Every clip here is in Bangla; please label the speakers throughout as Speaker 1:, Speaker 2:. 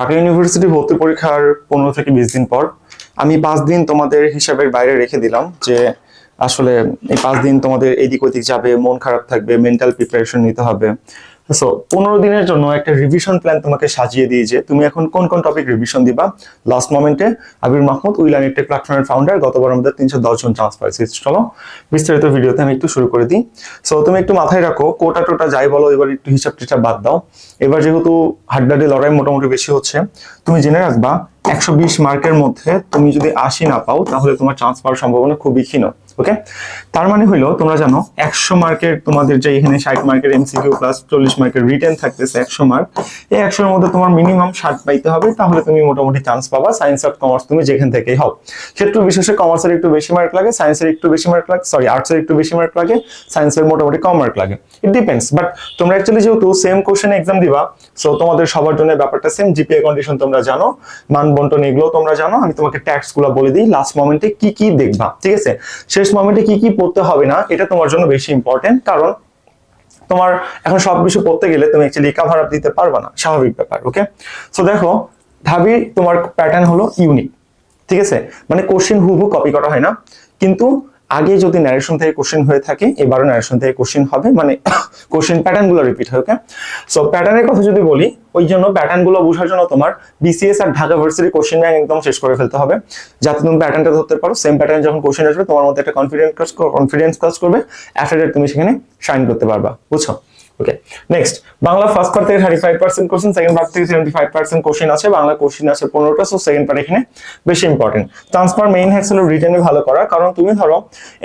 Speaker 1: ঢাকা ইউনিভার্সিটি ভর্তি পরীক্ষার পনেরো থেকে বিশ দিন পর, আমি পাঁচ দিন তোমাদের হিসাবের বাইরে রেখে দিলাম যে আসলে এই পাঁচ দিন তোমাদের এদিক ওদিক যাবে, মন খারাপ থাকবে মেন্টাল প্রিপারেশন নিতে হবে। সো পনেরো দিনের জন্য একটা রিভিশন প্ল্যান তোমাকে সাজিয়ে দিই যে তুমি এখন কোন কোন টপিক রিভিশন দিবা? লাস্ট মোমেন্টে আবির মাহমুদ উইলান টেক প্ল্যাটফর্মের ফাউন্ডার গতবার আমাদের তিনশো দশ জন চান্স পাইছে চলো, বিস্তারিত ভিডিওতে আমি একটু শুরু করে দিই। সো তুমি একটু মাথায় রাখো, কোটা টোটা যাই বলো, এবার একটু হিসাব টিসাব বাদ দাও। এবার যেহেতু হাড্ডাডি লড়াই মোটামুটি বেশি হচ্ছে, তুমি জেনে রাখবা, একশো বিশ মার্কের মধ্যে তুমি যদি আশি না পাও, তাহলে তোমার চান্স পাওয়ার সম্ভাবনা খুবই ক্ষীণ। ওকে তার মানে হইল, তোমরা জানো, একশো মার্কের তোমাদের যে এখানে ষাট মার্কের এমসিকিউ প্লাস চল্লিশ মার্কের রিটেন থাকতেছে একশো মার্ক, এই একশোর মধ্যে তোমার মিনিমাম ষাট পাইতে হবে, তাহলে তুমি মোটামুটি চান্স পাবা সায়েন্স অফ কমার্স তুমি যেখান থেকেই হও। ক্ষেত্র বিশেষে কমার্সের একটু বেশি মার্ক লাগে সায়েন্সের একটু বেশি মার্ক লাগে সরি আর্টসের একটু বেশি মার্ক লাগে সায়েন্সের মোটামুটি কম মার্ক লাগে। ইট ডিপেন্ডস বাট তোমরা অ্যাকচুয়ালি যেহেতু সেম কোশ্চেন এক্সাম দিবা সো তোমাদের সবার জন্য ব্যাপারটা সেম জিপিএ কন্ডিশন তোমরা জানো, মান বন্টন এগুলো তোমরা জানো, আমি তোমাকে ট্যাক্সগুলো বলে দিই লাস্ট মোমেন্টে কি কি দেখবা, ঠিক আছে? শেষ মোমেন্টে কি কি পড়তে হবে না, এটা তোমার জন্য বেশি ইম্পর্টেন্ট কারণ তোমার এখন সব কিছু পড়তে গেলে তুমি অ্যাকচুয়ালি কাভার আপ দিতে পারবে না, স্বাভাবিক ব্যাপার ওকে সো দেখো ঢাবির তোমার প্যাটার্ন হলো ইউনিক ঠিক আছে? মানে কোশ্চেন হুবহু কপি করা হয় না, কিন্তু আগে যদি ন্যারেশন থেকে কোশ্চেন হয়ে থাকে, এবারও ন্যারেশন থেকে কোশ্চেন হবে মানে কোশ্চেন প্যাটার্নগুলো রিপিট হয় ওকে সো প্যাটার্নের কথা যদি বলি, ওই জন্য প্যাটার্নগুলো বোঝার জন্য তোমার বিসিএস আর ঢাকা ভার্সিটি কোশ্চেন ব্যাংক একদম শেষ করে ফেলতে হবে। যাতে তুমি প্যাটার্নটা ধরতে পারো সেম প্যাটার্ন যখন কোশ্চেন আসবে, তোমার মধ্যে একটা কনফিডেন্স কাজ কনফিডেন্স কাজ করবে দ্যাট তুমি সেখানে সাইন করতে পারবা, বুঝছ? Okay next Bangla first part থেকে thirty five percent question second part থেকে সেভেন্টি ফাইভ পার্সেন্ট কোশ্চেন আছে, বাংলা কোশ্চেন আছে পনেরোটা সো সেকেন্ড পার্ট এখানে বেশি ইম্পর্টেন্ট ট্রান্সফার মেইন হ্যাক্স হলো রিটেনে ভালো করা, কারণ তুমি ধরো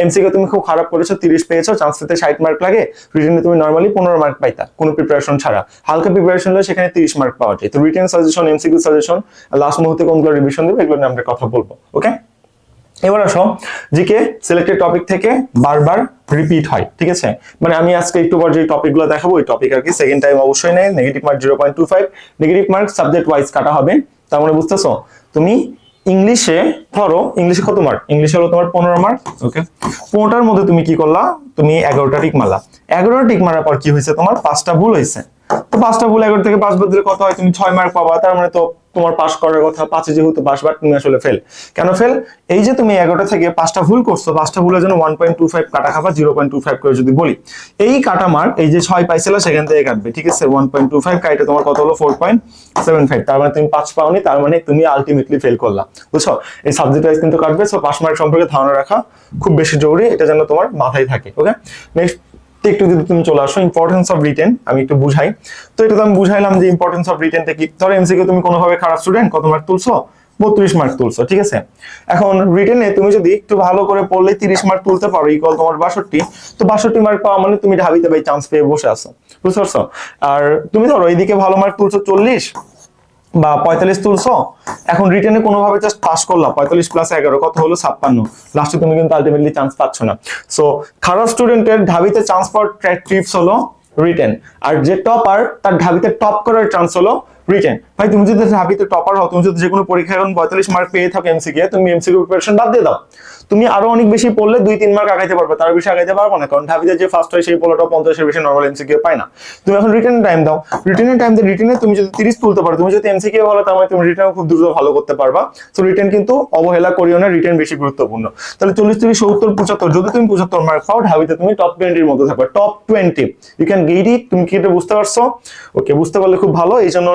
Speaker 1: এমসিকে তুমি খুব খারাপ করেছ, তিরিশ পেয়েছ চান্স পেতে ষাট মার্ক লাগে রিটেনে তুমি নর্মালি পনেরো মার্ক পাইতা, কোনো প্রিপারেশন ছাড়া। হালকা প্রিপারেশন হলে সেখানে তিরিশ মার্ক পাওয়া যায়। তো written suggestion MCQ suggestion last মুহূর্তে কোনগুলো রিভিশন দেবো এগুলো নিয়ে আমরা কথা বলব ওকে এবার আসো, জিকে সিলেক্টেড টপিক থেকে বারবার রিপিট হয়, ঠিক আছে? মানে আমি আজকে একটু পর যে টপিকগুলো দেখাবো, ওই টপিক আর কি সেকেন্ড টাইম অবশ্যই নেই negative mark zero point two five negative mark subject wise কাটা হবে, তার মানে বুঝতেছো? তুমি ইংলিশে ধরো, ইংলিশে কত মার্ক ইংলিশে হলো তোমার পনেরো মার্ক ওকে পনেরোটার মধ্যে তুমি কি করলা? তুমি এগারোটা টিক মারলা। এগারোটা টিক মারার পর কি হয়েছে তোমার? পাঁচটা ভুল হয়েছে। তো পাঁচটা ভুল এগারো থেকে পাঁচ বাদ দিলে কত হয়? তুমি ছয় মার্ক পাবা, তার মানে তো তোমার পাস করার কথা, পাঁচে যেহেতু পাস বাট তুমি আসলে ফেল কেন ফেল এই যে তুমি এগারোটা থেকে পাঁচটা ভুল করছ, পাঁচটা ভুলের জন্য ওয়ান পয়েন্ট টু ফাইভ কাটা খাবা জিরো পয়েন্ট টু ফাইভ করে যদি বলি। এই কাটা মার্ক এই যে ছয় পাইছিল, সেখান থেকে কাটবে, ঠিক আছে? ওয়ান পয়েন্ট টু ফাইভ কাইটে তোমার কত হলো? ফোর পয়েন্ট সেভেন ফাইভ তার মানে তুমি পাঁচ পাওনি, তার মানে তুমি আলটিমেটলি ফেল করলা, বুঝছ? এই সাবজেক্ট ওয়াইজ কিন্তু কাটবে সো পাস মার্ক সম্পর্কে ধারণা রাখা খুব বেশি জরুরি, এটা যেন তোমার মাথায় থাকে ওকে নেক্সট একটু যদি তুমি চলে আসো ইম্পর্টেন্স অফ রিটেন আমি একটু বুঝাই। তো এটা তো আমি বুঝাইলাম যে ইম্পর্টেন্স অফ রিটেনটা কি ধরো এমসিকে তুমি কোনোভাবে খারাপ স্টুডেন্ট কত মার্ক তুলছো? বত্রিশ মার্ক তুলছো, ঠিক আছে? এখন রিটেনে তুমি যদি একটু ভালো করে পড়লে তিরিশ মার্ক তুলতে পারো ইকুয়াল তোমার বাষট্টি। তো বাষট্টি মার্ক পাওয়া মানে তুমি ঢাবিতে ভাই চান্স পেয়ে বসে আছো, বুঝতে পারছ? আর তুমি ধরো, এইদিকে ভালো মার্ক তুলছো চল্লিশ বা পঁয়তাল্লিশ তুলছো, এখন রিটেনে কোনোভাবে জাস্ট পাস করলাম পঁয়তাল্লিশ প্লাস এগারো, কত হলো? ছাপ্পান্ন। লাস্টে তুমি কিন্তু আলটিমেটলি চান্স পাচ্ছ না। সো খারাপ স্টুডেন্টের ঢাবিতে চান্স পাওয়ার ট্রিপস হলো রিটেন আর যে টপার তার ঢাবিতে টপ করার চান্স হলো রিটেন ভাই, তুমি যদি ঢাবিতে টপার হও, তুমি যদি যে কোনো পরীক্ষায় এখন পঁয়তাল্লিশ মার্ক পেয়ে থাকো এমসিকে তুমি এমসিকিউ প্রিপারেশন বাদ দিয়ে দাও। তুমি আরও অনেক বেশি পড়লে দুই, তিন মার্ক আগাইতে পারবে, তার বেশি আগাইতে পারব না, কারণ ঢাবিতে যে ফার্স্ট হয় সেই পোলাটা পঞ্চাশের বেশি নর্মাল এমসিকিউ পায় না। তুমি এখন রিটার্ন টাইম দাও। রিটেনের টাইম দিয়ে রিটেনে তুমি যদি তিরিশ তুলতে পারো, তুমি যদি এমসিকিউ ভালো তার মানে তুমি রিটার্ন খুব দ্রুত ভালো করতে পারবা। তো রিটার্ন কিন্তু অবহেলা করিও না রিটেন বেশি গুরুত্বপূর্ণ। তাহলে চল্লিশ থেকে সত্তর, পঁচাত্তর, যদি তুমি পঁচাত্তর মার্ক পাও, ঢাবিতে তুমি টপ টোয়েন্টির মধ্যে থাকবে top twenty you can get it তুমি কি এটা বুঝতে পারছ? ওকে বুঝতে পারলে খুব ভালো এই জন্য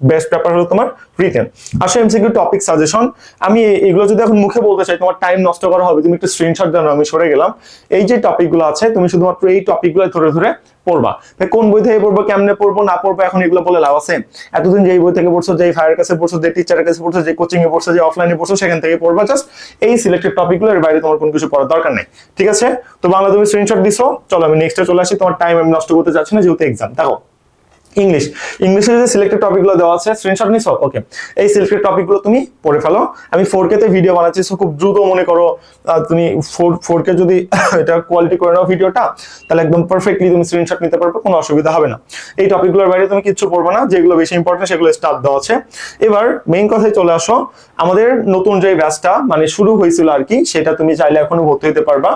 Speaker 1: বেস্ট পেপার হলো তোমার রিটেন আসলে এমসিকিউ টপিক সাজেশন আমি এগুলো যদি এখন মুখে বলতে চাই, তোমার টাইম নষ্ট করা হবে, তুমি একটু স্ক্রিনশট জানো আমি সরে গেলাম। এই যে টপিকগুলো আছে, তুমি শুধুমাত্র এই টপিকগুলো ধরে ধরে পড়বা। ভাই, কোন বই থেকে পড়ব, কেমনে পড়ব, না পড়ব, এখন এগুলো বলে লাভ আছে? এতদিন যেই বই থেকে পড়ছো, যেই ফায়ার কাছে পড়ছো যে টিচারের কাছে পড়ছো যে কোচিং এ পড়ছো যে অফলাইনে পড়ছো, সেখান থেকে পড়বা। জাস্ট এই সিলেক্টেড টপিকগুলো এর বাইরে তোমার কোনো কিছু পড়ার দরকার নেই। ঠিক আছে? তো বাংলা তুমি স্ক্রিনশট দিছো। চলো, আমি নেক্সটে চলে আসি। তোমার টাইম আমি নষ্ট করতে চাচ্ছি না, যেহেতু এক্সাম দেখো ইংলিশ ইংলিশে যে সিলেক্টেড টপিকগুলো দেওয়া আছে স্ক্রিনশট নিছো? ওকে এই সিলেক্টেড টপিকগুলো তুমি পড়ে ফেলো। আমি ফোর তে ভিডিও বানাচ্ছি সো খুব দ্রুত মনে করো তুমি ফোর ফোর কে যদি এটা কোয়ালিটি করে নাও ভিডিওটা তাহলে একদম পারফেক্টলি তুমি স্ক্রিনশট নিতে পারবে, কোনো অসুবিধা হবে না। এই টপিকগুলোর বাইরে তুমি কিচ্ছু পড়বে না, যেগুলো বেশি ইম্পর্টেন্ট সেগুলো স্টার্ট দেওয়া আছে। এবার মেইন কথায় চলে আসো, আমাদের নতুন যে ব্যাচটা মানে শুরু হয়েছিল আর কি, সেটা তুমি চাইলে এখনও ভর্তি হতে পারবা।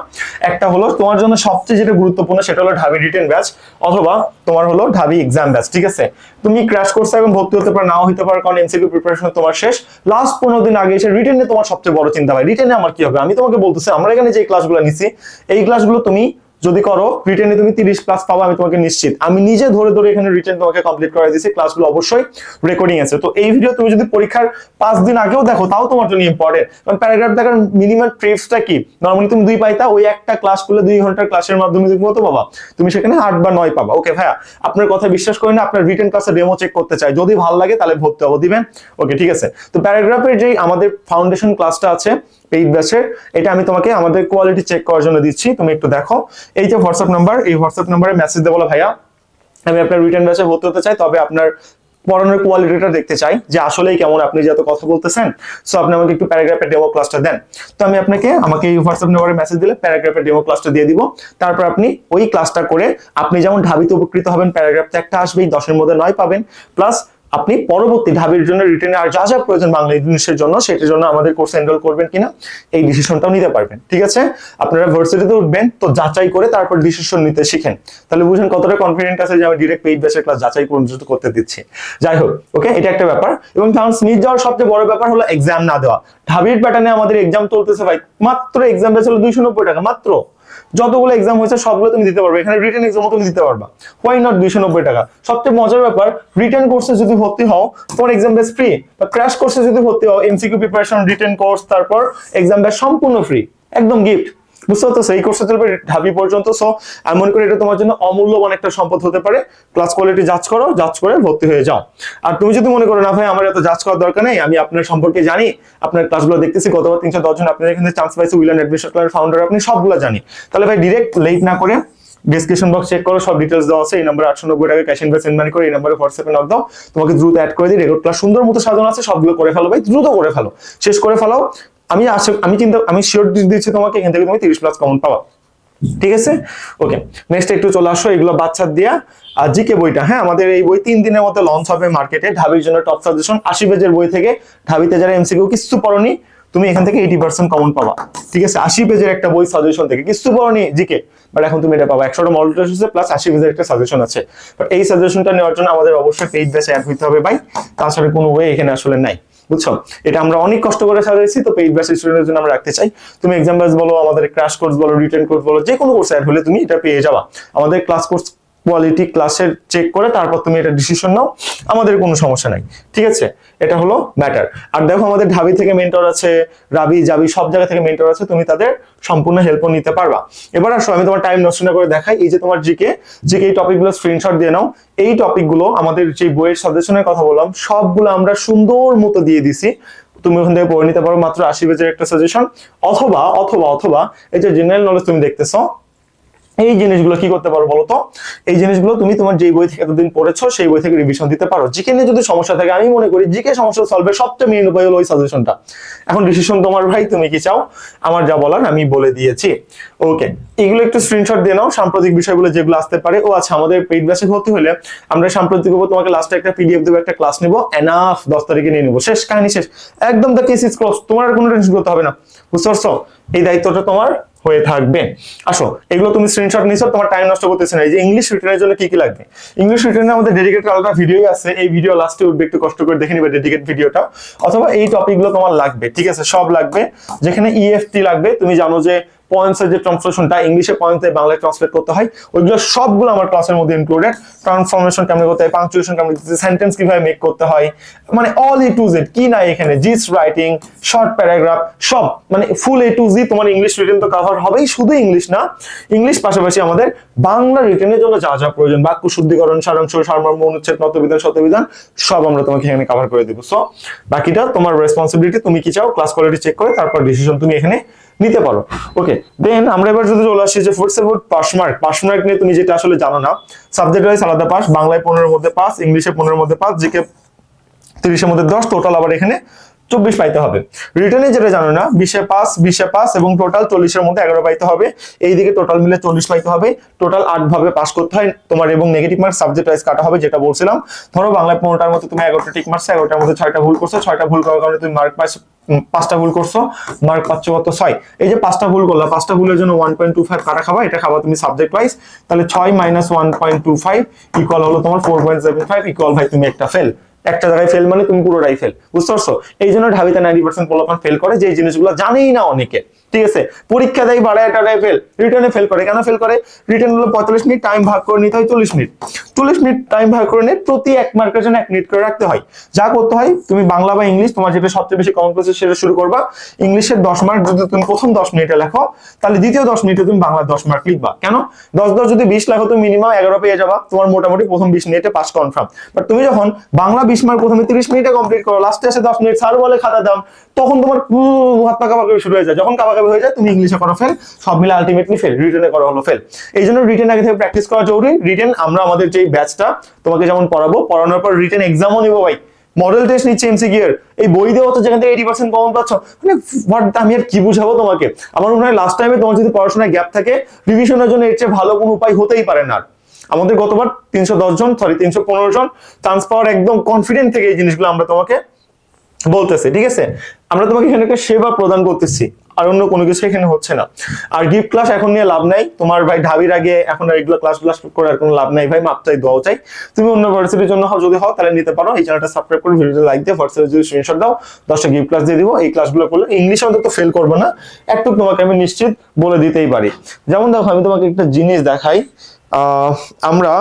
Speaker 1: একটা হলো তোমার জন্য সবচেয়ে যেটা গুরুত্বপূর্ণ, সেটা হলো ঢাবি রিটেন ব্যাচ অথবা তোমার হলো ঢাবি এক্সাম ব্যাচ ঠিক আছে? তুমি ক্র্যাশ কোর্সে এখন ভর্তি হতে পারো, নাও হতে পারো, কারণ এমসিকিউ প্রিপারেশন তোমার শেষ। লাস্ট পনেরো দিন আগে এসে রিটেনে তোমার সবচেয়ে বড় চিন্তা ভাই। রিটেনে আমার কি হবে? আমি তোমাকে বলতেছি, আমরা এখানে যে ক্লাসগুলো নিছি, এই ক্লাসগুলো তুমি যদি করো রিটেনে তুমি তিরিশ প্লাস পাবো, আমি তোমাকে নিশ্চিত। আমি নিজে ধরে ধরে এখানে রিটেন তোমাকে কমপ্লিট করে দিয়েছি ক্লাসগুলো অবশ্যই রেকর্ডিং আছে। তো এই ভিডিও তুমি যদি পরীক্ষার পাঁচ দিন আগেও দেখো, তাও তোমার জন্য ইম্পর্টেন্ট কারণ প্যারাগ্রাফ দেখার মিনিমাম ট্রিপসটা কি? নর্মালি তুমি দুই পাইতা, ওই একটা ক্লাস করলে দুই ঘণ্টার ক্লাসের মাধ্যমে তুমি কত পাবা? তুমি সেখানে আট বা নয় পাবা। ওকে ভাইয়া, আপনার কথা বিশ্বাস করি না, আপনার রিটেন ক্লাসে ডেমো চেক করতে চাই। যদি ভালো লাগে তাহলে ভর্তি হব, দিবেন? ওকে ঠিক আছে। তো প্যারাগ্রাফের যেই আমাদের ফাউন্ডেশন ক্লাসটা আছে পেইড ব্যাচের এটা আমি তোমাকে আমাদের কোয়ালিটি চেক করার জন্য দিচ্ছি। তুমি একটু দেখো। এই যে হোয়াটসঅ্যাপ নাম্বার এই হোয়াটসঅ্যাপ নাম্বারে মেসেজ দেবো ভাইয়া। আমি আপনার রিটার্ন ব্যাচে ভর্তি হতে চাই, তবে আপনার পড়ানোর কোয়ালিটিটা দেখতে চাই যে আসলেই কেমন আপনি যত কথা বলতেছেন। সো আপনি আমাকে একটু প্যারাগ্রাফের ডেমো ক্লাসটা দেন। তো আমি আপনাকে, আমাকে এই হোয়াটসঅ্যাপ নাম্বারে মেসেজ দিলে প্যারাগ্রাফের ডেমো ক্লাসটা দিয়ে দিব। তারপর আপনি ওই ক্লাসটা করে, আপনি যেমন ঢাবিতে উপকৃত হবেন প্যারাগ্রাফটা একটা আসবেই, দশের মধ্যে নয় পাবেন। প্লাস আপনি পরবর্তী ঢাবির জন্য রিটেনে আর যা যা প্রয়োজন বাংলা ইংলিশের জন্য, সেটার জন্য আমাদের কোর্স এনরোল করবেন কিনা, এই ডিসিশনটাও নিতে পারবেন, ঠিক আছে? আপনারা ভার্সিটিতে উঠবেন, তো যাচাই করে তারপর ডিসিশন নিতে শিখেন। তাহলে বুঝেন কতটা কনফিডেন্ট আছে যে আমি ডিরেক্ট পেইড বেসের ক্লাস যাচাই পর্যন্ত করতে দিচ্ছি। যাই হোক ওকে এটা একটা ব্যাপার। এবং চান্স মিস যাওয়ার সবচেয়ে বড় ব্যাপার হলো এক্সাম না দেওয়া। ঢাবির প্যাটার্নে আমাদের এক্সাম চলতেছে ভাই, মাত্র এক্সাম বেস হলো দুইশো নব্বই টাকা, মাত্র। যতগুলো এক্সাম হয়েছে, সবগুলো তুমি দিতে পারবে। এখানে রিটার্ন এক্সামও তুমি দিতে পারবা। হোয়াই নট দুইশো নব্বই টাকা? সবচেয়ে মজার ব্যাপার রিটার্ন কোর্সে যদি ভর্তি হও, তোমার এক্সাম বেস ফ্রি বা ক্র্যাশ কোর্সে যদি ভর্তি হও এমসিকিউ প্রিপারেশন রিটার্ন কোর্স তারপর এক্সাম বেস সম্পূর্ণ ফ্রি একদম গিফট বুঝতে পারছ এই কোর্সে চলবে ঢাবি পর্যন্ত সো এমন করে এটা তোমার জন্য অমূল্যবান একটা সম্পদ হতে পারে। ক্লাস কোয়ালিটি যাচ করো যাচ করে ভর্তি হয়ে যাও। আর তুমি যদি মনে করো, না ভাই, আমার এত যাচ করার দরকার নেই, আমি আপনার সম্পর্কে জানি, আপনার ক্লাসগুলো দেখতেছি গতবার তিনশো দশজন আপনার এখানে চান্স পাইছে উইলান অ্যাডমিশন ক্লাবের ফাউন্ডার আপনি, সবগুলো জানি। তাহলে ভাই ডিরেক্ট লেট না করে ডিসক্রিপশন বক্স চেক করো, সব ডিটেলস দেওয়া আছে, এই নাম্বার আটশো নব্বই টাকা ক্যাশ ইনভেস্ট সেন্ড মানি করে এই নাম্বারে হোয়াটসঅ্যাপে নক দাও। তোমাকে দ্রুত অ্যাড করে দিই রেকর্ড ক্লাস সুন্দর মতো সাজানো আছে, সবগুলো করে ফেলো ভাই, দ্রুত করে ফেলো। শেষ করে ফেলো আমি আশা, আমি চিন্তা, আমি শিওর দিচ্ছি তোমাকে, এখান থেকে তুমি তিরিশ প্লাস কমন পাবা। ঠিক আছে? ওকে নেক্সট একটু চলে আসো, এগুলো বাচ্চার দিয়া আর জিকে বইটা। হ্যাঁ আমাদের এই বই তিন দিনের মধ্যে লঞ্চ হবে মার্কেটে ঢাবির জন্য টপ সাজেশন আশি পেজের বই থেকে। ঢাবিতে যারা এমসিকিউ কিছু পড়নি, তুমি এখান থেকে এইটি পার্সেন্ট কমন পাবা। ঠিক আছে? আশি পেজের একটা বই সাজেশন থেকে। কিছু পড়নি, জিকে। বাট এখন তুমি এটা পাবা। একশোটা মডেল টেস্ট আছে প্লাস আশি পেজের একটা সাজেশন আছে। বাট এই সাজেশনটা নেওয়ার জন্য আমাদের অবশ্যই পেইড ব্যাচে অ্যাড হইতে হবে, ভাই। তাছাড়া কোনো ওয়ে এখানে আসলে নাই। বুঝছ? এটা আমরা অনেক কষ্ট করে সাজাইছি, তো পেইড ব্যাচ স্টুডেন্টের জন্য আমরা রাখতে চাই। তুমি এক্সাম বলো, আমাদের ক্র্যাশ কোর্স বলো রিটার্ন কোর্স বলো যে কোনো কোর্স অ্যাড হলে তুমি এটা পেয়ে যাবা। আমাদের ক্লাস কোর্স কোয়ালিটি ক্লাসের চেক করে তারপর তুমি এটা ডিসিশন নাও, আমাদের কোনো সমস্যা নাই। ঠিক আছে? এটা হলো ম্যাটার আর দেখো আমাদের ঢাবি থেকে মেন্টর আছে, রাবি, জাবি, সব জায়গা থেকে মেন্টর আছে, তুমি তাদের সম্পূর্ণ হেল্পও নিতে পারবা। এবার আসো, আমি তোমার টাইম নষ্ট না করে দেখাই। এই যে তোমার জিকে জিকে এই টপিকগুলো স্ক্রিনশট দিয়ে নাও। এই টপিকগুলো আমাদের যে বইয়ের সাজেশনের কথা বললাম, সবগুলো আমরা সুন্দর মতো দিয়ে দিছি। তুমি ওখান থেকে পড়ে নিতে পারো, মাত্র আশি পেজের একটা সাজেশন অথবা অথবা অথবা, এই যে জেনারেল নলেজ তুমি দেখতেছো এই জিনিসগুলো কি করতে পারো বলো তো? এই জিনিসগুলো তুমি তোমার যেই বই থেকে এতদিন পড়েছো, সেই বই থেকে রিভিশন দিতে পারো। জিকে নিয়ে যদি সমস্যা থাকে, আমি মনে করি জিকে সমস্যা সলভের সবচেয়ে মেইন উপায় হলো ওই সাজেশনটা এখন ডিসিশন তোমার ভাই, তুমি কি চাও? আমার যা বলার আমি বলে দিয়েছি। ওকে এগুলো একটু স্ক্রিনশট দিয়ে নাও, সাম্প্রতিক বিষয়গুলো যেগুলো আসতে পারে। ও আচ্ছা আমাদের পেইড ব্যাচে ভর্তি হলে আমরা সাম্প্রতিক উপর তোমাকে লাস্টে একটা পিডিএফ দেবো, একটা ক্লাস নেব। এনাফ দশ তারিখে নিয়ে নেব। শেষ, কাহিনী শেষ। একদম দ্য কেস ইজ ক্লোজ তোমার আর কোনো টেনশন করতে হবে না। বুঝতে পারছ? এই দায়িত্বটা তোমার হয়ে থাকবে। আসো, এগুলো তুমি স্ক্রিনশট নিছো, তোমার টাইম নষ্ট করতেছে না। এই যে ইংলিশ রিটার্নের জন্য কি কি লাগবে? ইংলিশ রিটার্নে আমাদের ডেডিকেটেড আলাদা ভিডিও আছে। এই ভিডিও লাস্টে উঠবে, একটু কষ্ট করে দেখে নিবে ডেডিকেট ভিডিওটা অথবা এই টপিকগুলো তোমার লাগবে, ঠিক আছে? সব লাগবে। যেখানে ইএফটি লাগবে, তুমি জানো যে পয়েন্টস এর যে ট্রান্সলেশনটা ইংলিশে পয়েন্ট বাংলায় ট্রান্সলেট করতে হয়, ওইগুলো সবগুলো আমার ক্লাসের মধ্যে ইনক্লুডেড ট্রান্সফরমেশন কেমন করতে হয় পাংচুয়েশন কেমন করতে হয় সেন্টেন্স কীভাবে মেক করতে হয় মানে অল এ টু জেড কি নাই এখানে জিস রাইটিং শর্ট প্যারাগ্রাফ সব মানে ফুল এ টু জি তোমার ইংলিশ রিটেন তো কভার হবেই, শুধু ইংলিশ না ইংলিশ পাশাপাশি আমাদের বাংলা রিটেনের জন্য যা যা প্রয়োজন, বাক্য শুদ্ধিকরণ, সারাংশ, সারমর্ম, অনুচ্ছেদ, নতবিধান শতবিধান সব আমরা তোমাকে এখানে কভার করে দেবো। সো বাকিটা তোমার রেসপন্সিবিলিটি তুমি কি চাও ক্লাস কোয়ালিটি চেক করে, তারপর ডিসিশন তুমি এখানে নিতে পারো। ওকে দেন আমরা এবার যদি চলে আসি যে ফোর্থ সেভোট পাস মার্ক পাস মার্ক নিয়ে তুমি যেটা আসলে জানো না সাবজেক্ট ওয়াইজ আলাদা পাস বাংলায় পনেরোর মধ্যে পাস ইংলিশে পনেরোর মধ্যে পাস জিকে তিরিশের মধ্যে দশ টোটাল আবার এখানে চব্বিশ পাইতে হবে। রিটার্নে যেটা জানো না, বিশে পাস বিশে পাস এবং টোটাল চল্লিশের মধ্যে এগারো পাইতে হবে। এইদিকে টোটাল মিলে চল্লিশ পাইতে হবে। টোটাল আট ভাবে পাস করতে হয়। তোমার এবং নেগেটিভ মার্ক সাবজেক্ট ওয়াইজ কাটা হবে, যেটা বলছিলাম। ধরো বাংলায় পনেরোটার মধ্যে তুমি এগারোটা টিক মার্কস এগারোটার মধ্যে ছয়টা ভুল করছ। ছয়টা ভুল করার কারণে তুমি মার্ক পাইছো পাঁচটা ভুল করছ। মার্ক পাচ্ছ কত? ছয়। এই যে পাঁচটা ভুল করলা, পাঁচটা ভুলের জন্য ওয়ান পয়েন্ট টু ফাইভ কাটা খাবা? এটা খাবা তুমি সাবজেক্ট ওয়াইজ তাহলে ছয় minus one point two five equal হলো তোমার four point seven five equal ভাই তুমি একটা ফেল একটা জায়গায় ফেল মানে তুমি পুরোটাই ফেল বুঝতে পারছ? এই জন্য ঢাবিতে নাইনটি পার্সেন্ট পোলাপান ফেল করে যে জিনিসগুলো জানেই না অনেকে। ঠিক আছে? পরীক্ষা দেয়, বাড়ায়, টাড়ায় ফেল রিটার্নে ফেল করে। কেন ফেল করে? রিটার্ন হলো পঁয়তাল্লিশ মিনিট টাইম ভাগ করে নিতে হয় চল্লিশ মিনিট। চল্লিশ মিনিট টাইম ভাগ করে নিয়ে প্রতি এক মার্কের জন্য এক মিনিট করে রাখতে হয়। যা করতে হয়, তুমি বাংলা বা ইংলিশ, তোমার যেটা সবচেয়ে বেশি কমন করছে সেটা শুরু করবা। ইংলিশের দশ মার্ক যদি তুমি প্রথম দশ মিনিটে লেখো, তাহলে দ্বিতীয় দশ মিনিটে তুমি বাংলা দশ মার্ক লিখবা। কেন? দশ দশ যদি বিশ লেখো, তুমি মিনিমাম এগারো পেয়ে যাবা। তোমার মোটামুটি প্রথম বিশ মিনিটে পাস কনফার্ম বাট তুমি যখন বাংলা বিশ মার্ক প্রথমে তিরিশ মিনিটে কমপ্লিট করো লাস্টে এসে দশ মিনিট স্যার বলে খাতা দাম তখন তোমার হাত পা কাবাকাবি শুরু হয়ে যায়। যখন কাবাকাবি হয়ে যায়, তুমি ইংলিশে করো, ফেল। সব মিলে আলটিমেটলি ফেল রিটেনে করা হলো, ফেল। এই জন্য রিটেন আগে থেকে প্র্যাকটিস করা জরুরি। রিটেন আমরা আমাদের যে ব্যাচটা তোমাকে যেমন পড়াবো, পড়ানোর পর রিটেন এক্সামও নিবো ভাই। মডেল টেস্ট নিচ্ছে এমসিকিউ এর। এই বই দেওয়া তো যেখান থেকে এইটি পার্সেন্ট কমন পাচ্ছ। মানে what আমি আর কি বুঝাবো তোমাকে? আমার মনে হয় লাস্ট টাইমে তোমার যদি পড়াশোনায় গ্যাপ থাকে রিভিশনের জন্য এর চেয়ে ভালো কোনো উপায় হতেই পারে না আমাদের গতবার তিনশো দশ জন সরি তিনশো পনেরো জন চান্স পাওয়ার একদম কনফিডেন্ট থেকে এই জিনিসগুলো আমরা তোমাকে বলতেছে, ঠিক আছে? আমরা তোমাকে এখানে একটা সেবা প্রদান করতেছি। আর অন্য কোনো কিছু এখানে হচ্ছে না। আর গিফট ক্লাস এখন নিয়ে লাভ নাই। তোমার ভাই ঢাবির আগে এখন রেগুলার ক্লাস ক্লাস করে আর কোনো লাভ নাই। ভাই, মাপ চাই, দোয়াও চাই। তুমি অন্য ভার্সিটির জন্য যদি হও, তাহলে নিতে পারো। এই চ্যানেলটা সাবস্ক্রাইব করে ভিডিওটা লাইক দিয়ে হোয়াটসঅ্যাপে যদি স্ক্রিনশট দাও, দশটা গিফট ক্লাস দিয়ে দিব। এই ক্লাসগুলো করলে ইংলিশ অন্তত ফেল করবে না। একটু তোমাকে আমি নিশ্চিত বলে দিতেই পারি। যেমন দেখো, আমি তোমাকে একটা জিনিস দেখাই। আমরা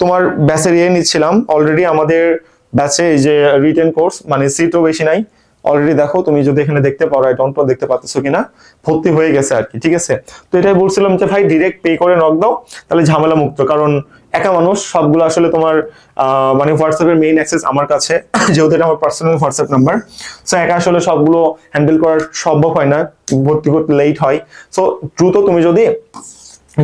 Speaker 1: তোমার ব্যাচের ইয়ে নিচ্ছিলাম। অলরেডি আমাদের ব্যাচে এই যে রিটেন কোর্স মানে সিটও বেশি নাই। অলরেডি দেখো, তুমি যদি এখানে দেখতে পারো আই ডোন্ট দেখতে পাচ্ছ কিনা, ভর্তি হয়ে গেছে আর কি, ঠিক আছে? তো এটাই বলছিলাম যে ভাই ডিরেক্ট পে করে নক দাও তাহলে ঝামেলা মুক্ত। কারণ একা মানুষ, সবগুলো আসলে তোমার মানে হোয়াটসঅ্যাপের মেইন অ্যাক্সেস আমার কাছে, যেহেতু এটা আমার পার্সোনাল হোয়াটসঅ্যাপ নাম্বার সো একা আসলে সবগুলো হ্যান্ডেল করা সম্ভব হয় না, ভর্তি করতে লেট হয়। সো দ্রুত তুমি যদি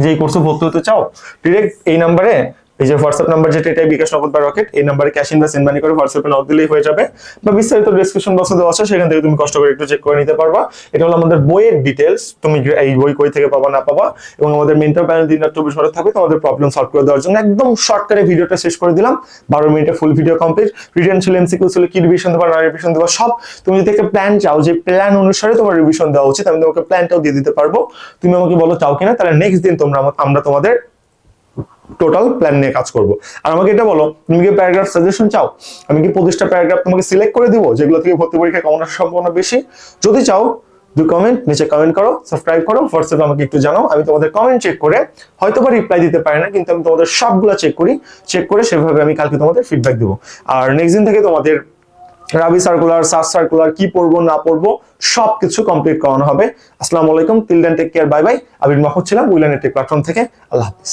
Speaker 1: যে কোর্সে ভর্তি হতে চাও ডিরেক্ট এই নাম্বারে এই যে হোয়াটসঅ্যাপ নাম্বার যেটা, এটাই বিকাশ নগদ বা রকেট, এই নাম্বারে ক্যাশ বা সেন্ড মানি করে হোয়াটসঅ্যাপে নক দিলেই হয়ে যাবে। বা বিস্তারিত ডেসক্রিপশন বক্সে দেওয়া আছে, সেখান থেকে তুমি কষ্ট করে একটু চেক করে নিতে পারবা। এটা হলো আমাদের বইয়ের ডিটেলস তুমি এই বই কই থেকে পাবা, না পাবা, এবং আমাদের মেন্টাল প্যানেল দিন রাত চব্বিশ ঘণ্টা থাকবে, তোমাদের প্রবলেম সলভ করে দেওয়ার জন্য একদম শর্টকাটে ভিডিওটা শেষ করে দিলাম। বারো মিনিটে ফুল ভিডিও কমপ্লিট রিটার্ন ছিল এমসিকিউ ছিল কি রিভিশন দেবা না রিভিশন দেবা সব। তুমি যদি একটা প্ল্যান চাও যে প্ল্যান অনুসারে তোমার রিভিশন দেওয়া উচিত, আমি তোমাকে প্ল্যানটাও দিয়ে দিতে পারব। তুমি আমাকে বলো চাও কিনা, তাহলে নেক্সট দিন তোমরা আমা- আমরা তোমাদের টোটাল প্ল্যান নিয়ে কাজ করব। আর আমাকে এটা বলো, তুমি কি প্যারাগ্রাফ সাজেশন চাও? আমি কি পঁচিশটা প্যারাগ্রাফ তোমাকে সিলেক্ট করে দিব, যেগুলো থেকে ভর্তি পরীক্ষা কমন আসার সম্ভাবনা বেশি? যদি চাও দু কমেন্ট নিচে কমেন্ট করো সাবস্ক্রাইব করো হোয়াটসঅ্যাপে আমাকে একটু জানাও, আমি তোমাদের কমেন্ট চেক করে হয়তো বা রিপ্লাই দিতে পারি না, কিন্তু আমি তোমাদের সবগুলো চেক করি চেক করে সেভাবে আমি কালকে তোমাদের ফিডব্যাক দেবো। আর নেক্সট দিন থেকে তোমাদের রাবি সার্কুলার সাস সার্কুলার কি পড়ব, না পড়ব, সবকিছু কমপ্লিট করানো হবে। আসসালামু আলাইকুম till then take care bye bye Abir Mahmud ছিলাম উইলেন টেক প্ল্যাটফর্ম থেকে। আল্লাহ হাফিজ।